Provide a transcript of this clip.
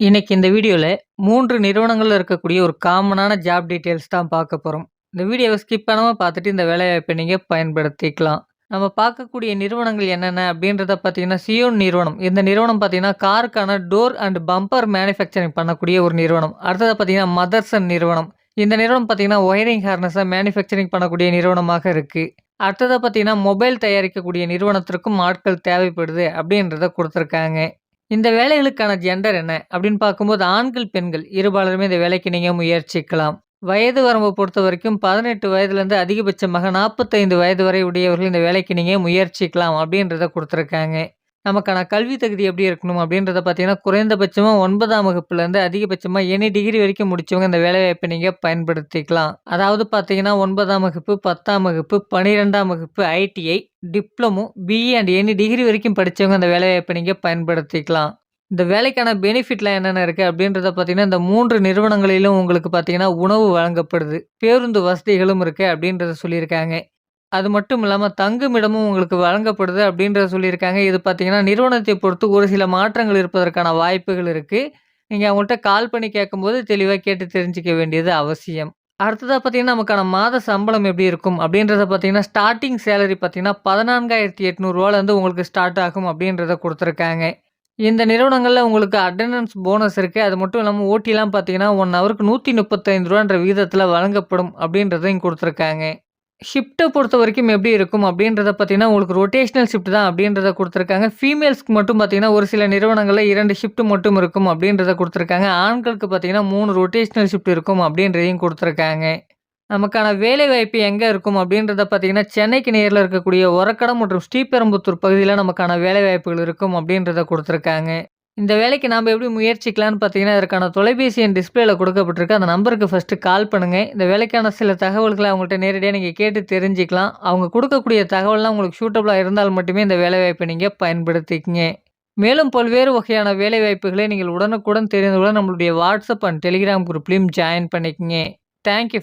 இன்னைக்கு இந்த வீடியோவில் மூன்று நிறுவனங்களில் இருக்கக்கூடிய ஒரு காமனான ஜாப் டீட்டெயில்ஸ் தான் பார்க்க போகிறோம் இந்த வீடியோவை ஸ்கிப் பண்ணாமல் பார்த்துட்டு இந்த வேலைவாய்ப்பை நீங்கள் பயன்படுத்திக்கலாம். நம்ம பார்க்கக்கூடிய நிறுவனங்கள் என்னென்ன அப்படின்றத பார்த்தீங்கன்னா, சியோன் நிறுவனம். இந்த நிறுவனம் பார்த்தீங்கன்னா, காருக்கான டோர் அண்ட் பம்பர் மேனுஃபேக்சரிங் பண்ணக்கூடிய ஒரு நிறுவனம். அடுத்ததா பார்த்தீங்கன்னா, மதர்சன் நிறுவனம். இந்த நிறுவனம் பார்த்தீங்கன்னா, ஒயரிங் ஹார்னஸை மேனுஃபேக்சரிங் பண்ணக்கூடிய நிறுவனமாக இருக்குது அடுத்ததாக பார்த்தீங்கன்னா, மொபைல் தயாரிக்கக்கூடிய நிறுவனத்திற்கும் ஆட்கள் தேவைப்படுது அப்படின்றத கொடுத்துருக்காங்க இந்த வேலைகளுக்கான ஜெண்டர் என்ன அப்படின்னு பார்க்கும்போது, ஆண்கள், பெண்கள் இருபாலருமே இந்த வேலைக்கு நீங்க முயற்சிக்கலாம். வயது வரம்பை பொறுத்த வரைக்கும் பதினெட்டு வயதுலேருந்து அதிகபட்சமாக 45 வயது வரை உடையவர்கள் இந்த வேலைக்கு நீங்க முயற்சிக்கலாம் அப்படின்றத கொடுத்துருக்காங்க நமக்கான கல்வி தகுதி எப்படி இருக்கணும் அப்படின்றத பார்த்தீங்கன்னா, குறைந்தபட்சமாக ஒன்பதாம் வகுப்புலேருந்து அதிகபட்சமாக எனி டிகிரி வரைக்கும் முடிச்சவங்க இந்த வேலைவாய்ப்பை நீங்கள் பயன்படுத்திக்கலாம். அதாவது பார்த்தீங்கன்னா, ஒன்பதாம் வகுப்பு, 10ஆம் வகுப்பு, 12ஆம் வகுப்பு, ITI, diploma, BE and any degree வரைக்கும் படித்தவங்க இந்த வேலைவாய்ப்பை நீங்கள் பயன்படுத்திக்கலாம். இந்த வேலைக்கான பெனிஃபிட்லாம் என்னென்ன இருக்குது அப்படின்றத பார்த்தீங்கன்னா, இந்த மூன்று நிறுவனங்களிலும் உங்களுக்கு பார்த்தீங்கன்னா, உணவு வழங்கப்படுது. பேருந்து வசதிகளும் இருக்குது அப்படின்றத சொல்லியிருக்காங்க. அது மட்டும் இல்லாமல் தங்குமிடமும் உங்களுக்கு வழங்கப்படுது அப்படின்றத சொல்லியிருக்காங்க. இது பார்த்தீங்கன்னா, நிறுவனத்தை பொறுத்து ஒரு சில மாற்றங்கள் இருப்பதற்கான வாய்ப்புகள் இருக்குது நீங்கள் அவங்கள்ட்ட கால் பண்ணி கேட்கும்போது தெளிவாக கேட்டு தெரிஞ்சுக்க வேண்டியது அவசியம். அடுத்ததாக பார்த்தீங்கன்னா, நமக்கான மாத சம்பளம் எப்படி இருக்கும்? அப்படின்றத பார்த்தீங்கன்னா, ஸ்டார்டிங் சேலரி பார்த்தீங்கன்னா, பதினான்காயிரத்தி எட்நூறுவாலேருந்து உங்களுக்கு ஸ்டார்ட் ஆகும் அப்படின்றத கொடுத்துருக்காங்க. இந்த நிறுவனங்களில் உங்களுக்கு அட்டண்டன்ஸ் போனஸ் இருக்குது அது மட்டும் இல்லாமல் ஓட்டிலாம் பார்த்தீங்கன்னா, ஒன் ஹவருக்கு நூற்றி முப்பத்தைந்து ரூபான்ற விகிதத்தில் வழங்கப்படும் அப்படின்றதையும் கொடுத்துருக்காங்க. ஷிஃப்ட்டை பொறுத்த வரைக்கும் எப்படி இருக்கும் அப்படின்றத பார்த்தீங்கன்னா, உங்களுக்கு ரொட்டேஷனல் ஷிஃப்ட் தான் அப்படின்றத கொடுத்துருக்காங்க. ஃபீமேல்ஸ்க்கு மட்டும் பார்த்தீங்கன்னா, ஒரு சில நிறுவனங்களில் இரண்டு ஷிஃப்ட் மட்டும் இருக்கும் அப்படின்றத கொடுத்துருக்காங்க. ஆண்களுக்கு பார்த்தீங்கன்னா, மூணு ரொட்டேஷனல் ஷிஃப்ட் இருக்கும் அப்படின்றதையும் கொடுத்துருக்காங்க. நமக்கான வேலைவாய்ப்பு எங்கே இருக்கும் அப்படின்றத பார்த்தீங்கன்னா, சென்னைக்கு நேரில் இருக்கக்கூடிய ஒரக்கடம் மற்றும் ஸ்ரீபெரும்புத்தூர் பகுதியில் நமக்கான வேலைவாய்ப்புகள் இருக்கும் அப்படின்றத கொடுத்துருக்காங்க. இந்த வேலைக்கு நாம் எப்படி முயற்சிக்கலாம்னு பார்த்தீங்கன்னா, இதற்கான தொலைபேசி என் டிஸ்ப்ளேல கொடுக்கப்பட்டிருக்கு. அந்த நம்பருக்கு ஃபஸ்ட்டு கால் பண்ணுங்கள் இந்த வேலைக்கான சில தகவல்களை அவங்கள்ட்ட நேரடியாக நீங்கள் கேட்டு தெரிஞ்சுக்கலாம். அவங்க கொடுக்கக்கூடிய தகவல்லாம் உங்களுக்கு சூட்டபுளாக இருந்தால் மட்டுமே இந்த வேலைவாய்ப்பை நீங்கள் பயன்படுத்திக்கங்க. மேலும் பல்வேறு வகையான வேலைவாய்ப்புகளை நீங்கள் உடனுக்குடன் தெரிந்து நம்மளுடைய வாட்ஸ்அப் அண்ட் டெலிகிராம் குரூப்லேயும் ஜாயின் பண்ணிக்கங்க. Thank you